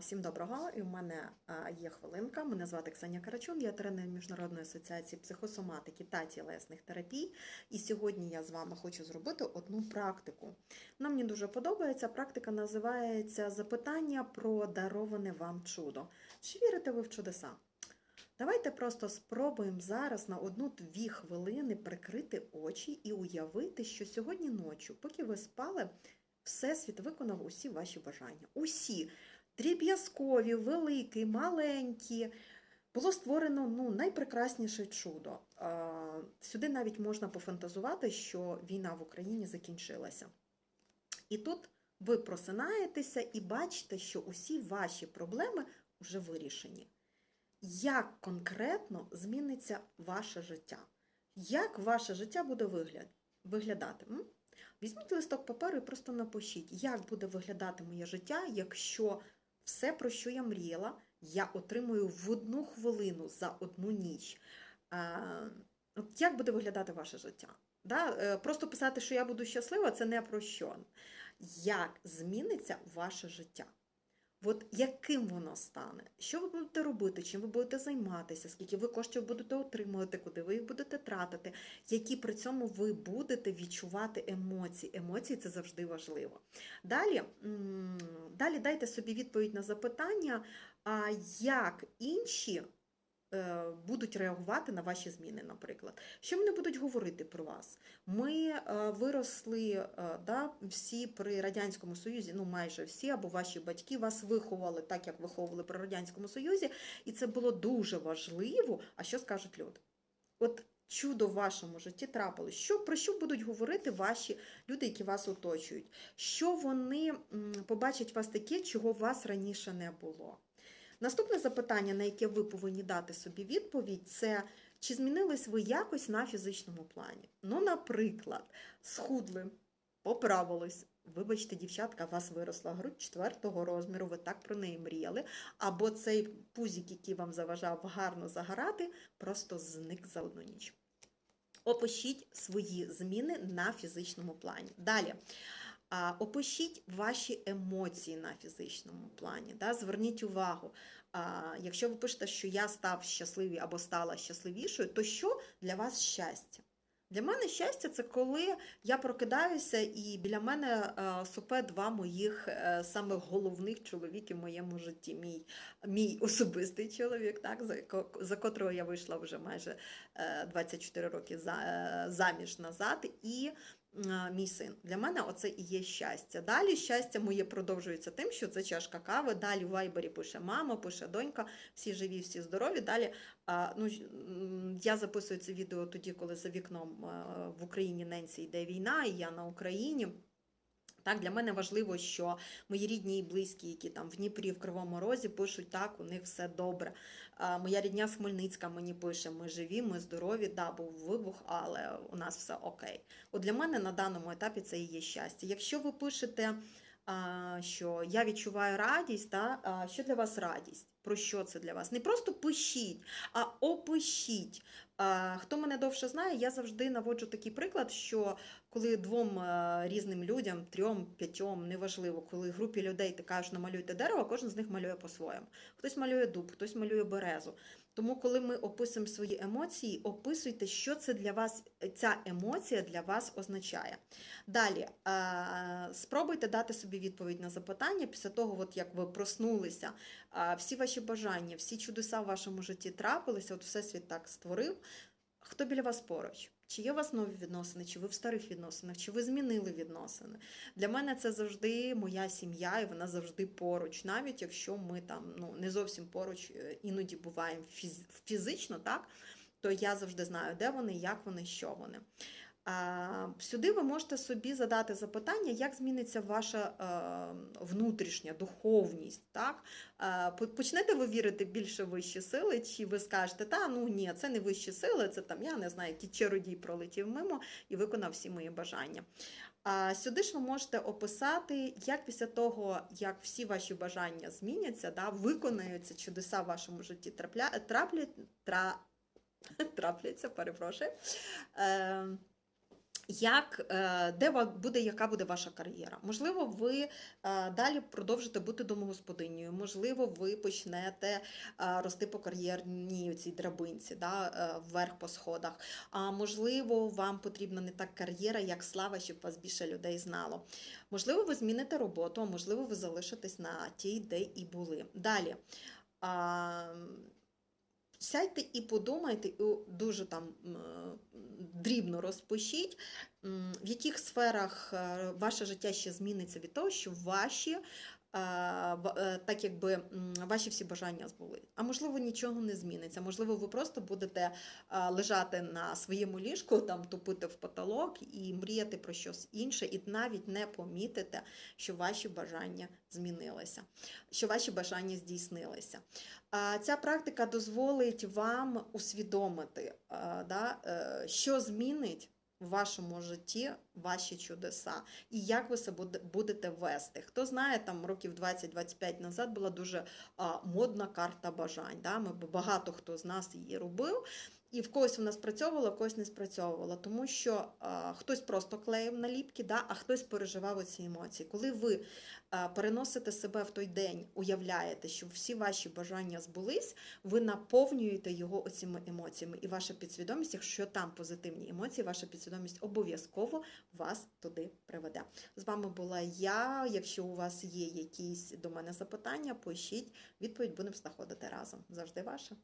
Всім доброго. І у мене є хвилинка. Мене звати Ксенія Карачун, я тренер Міжнародної асоціації психосоматики та тілесних терапій. І сьогодні я з вами хочу зробити одну практику. Вона мені дуже подобається. Практика називається Запитання про дароване вам чудо. Чи вірите ви в чудеса? Давайте просто спробуємо зараз на одну-дві хвилини прикрити очі і уявити, що сьогодні ночі, поки ви спали, Всесвіт виконав усі ваші бажання. Усі дріб'язкові, великі, маленькі. Було створено ну, найпрекрасніше чудо. Сюди навіть можна пофантазувати, що війна в Україні закінчилася. І тут ви просинаєтеся і бачите, що усі ваші проблеми вже вирішені. Як конкретно зміниться ваше життя? Як ваше життя буде вигляд, виглядати? Візьміть листок паперу і просто напишіть, як буде виглядати моє життя, якщо все, про що я мріяла, я отримую в одну хвилину за одну ніч. От як буде виглядати ваше життя? Да? е, Просто писати, що я буду щаслива, це не про що. Як зміниться ваше життя? От яким воно стане? Що ви будете робити, чим ви будете займатися, скільки ви коштів будете отримувати, куди ви їх будете тратити, які при цьому ви будете відчувати емоції. Емоції це завжди важливо. Далі, далі дайте собі відповідь на запитання, як інші будуть реагувати на ваші зміни, наприклад. Що вони будуть говорити про вас? Ми е, виросли е, да, всі при Радянському Союзі, ну майже всі, або ваші батьки вас виховали так, як виховували при Радянському Союзі, і це було дуже важливо. А що скажуть люди? От чудо в вашому житті трапилось. Що, про що будуть говорити ваші люди, які вас оточують? Що вони побачать вас таке, чого у вас раніше не було? Наступне запитання, на яке ви повинні дати собі відповідь, це чи змінились ви якось на фізичному плані? Ну, наприклад, схудли, поправились. Вибачте, дівчатка, у вас виросла грудь четвертого розміру, ви так про неї мріяли. Або цей пузик, який вам заважав гарно загорати, просто зник за одну ніч. Опишіть свої зміни на фізичному плані. Далі. Опишіть ваші емоції на фізичному плані. Да? Зверніть увагу, якщо ви пишете, що я став щасливий або стала щасливішою, то що для вас щастя? Для мене щастя це коли я прокидаюся і біля мене е, супе два моїх е, самих головних чоловіки в моєму житті. Мій, мій особистий чоловік, так, за, за котрого я вийшла вже майже е, 24 роки за, е, заміж назад. І е, мій син. Для мене оце і є щастя. Далі щастя моє продовжується тим, що це чашка кави. Далі в Вайбері пише мама, пише донька, всі живі, всі здорові. Далі ну, я записую це відео тоді, коли за вікном в Україні Ненсі йде війна, і я на Україні. Так, для мене важливо, що мої рідні і близькі, які там в Дніпрі, в Кривому Розі, пишуть так, у них все добре. Моя рідня з Хмельницька мені пише: ми живі, ми здорові, да, був вибух, але у нас все окей. От для мене на даному етапі це і є щастя. Якщо ви пишете, що я відчуваю радість, та, що для вас радість? Про що це для вас? Не просто пишіть, а опишіть. Хто мене довше знає, я завжди наводжу такий приклад, що коли двом е, різним людям, трьом, п'ятьом, неважливо, коли групі людей ти кажеш, намалюйте дерево, кожен з них малює по-своєму. Хтось малює дуб, хтось малює березу. Тому, коли ми описуємо свої емоції, описуйте, що це для вас, ця емоція для вас означає. Далі, спробуйте дати собі відповідь на запитання після того, от як ви проснулися, всі ваші бажання, всі чудеса в вашому житті трапилися, от Всесвіт так створив. Хто біля вас поруч? Чи є у вас нові відносини, чи ви в старих відносинах, чи ви змінили відносини? Для мене це завжди моя сім'я, і вона завжди поруч, навіть якщо ми там ну, не зовсім поруч е, іноді буваємо фіз- фізично, так? то я завжди знаю, де вони, як вони, що вони. Сюди ви можете собі задати запитання, як зміниться ваша е, внутрішня духовність. Так? Е, почнете ви вірити більше вищі сили, чи ви скажете, та ну ні, це не вищі сили, це там, я не знаю, який чародій пролетів мимо і виконав всі мої бажання. А сюди ж ви можете описати, як після того, як всі ваші бажання зміняться, да, виконаються чудеса в вашому житті, трапля, траплять, тра, трапляться, перепрошую. Як, е, де буде, яка буде ваша кар'єра? Можливо, ви е, далі продовжите бути домогосподинею, можливо, ви почнете е, рости по кар'єрній цій драбинці, да, вверх по сходах. А можливо, вам потрібна не так кар'єра, як слава, щоб вас більше людей знало. Можливо, ви зміните роботу, а можливо, ви залишитесь на тій, де і були. Далі. Сядьте і подумайте, і дуже там дрібно розпишіть, в яких сферах е, ваше життя ще зміниться від того, що ваші, так якби ваші всі бажання збули. А можливо, нічого не зміниться. Можливо, ви просто будете е, лежати на своєму ліжку, там тупити в потолок і мріяти про щось інше, і навіть не помітите, що ваші бажання змінилися, що ваші бажання здійснилися. Ця практика дозволить вам усвідомити, е, що змінить в вашому житті ваші чудеса і як ви себе будете вести. Хто знає, там років 20-25 назад була дуже модна карта бажань. Да? Ми багато хто з нас її робив. І в когось вона спрацьовувала, в когось не спрацьовувала, тому що а, хтось просто клеїв наліпки, да, а хтось переживав оці емоції. Коли ви а, переносите себе в той день, уявляєте, що всі ваші бажання збулись, ви наповнюєте його оціми емоціями. І ваша підсвідомість, якщо там позитивні емоції, ваша підсвідомість обов'язково вас туди приведе. З вами була я. Якщо у вас є якісь до мене запитання, пишіть відповідь будемо знаходити разом. Завжди ваша.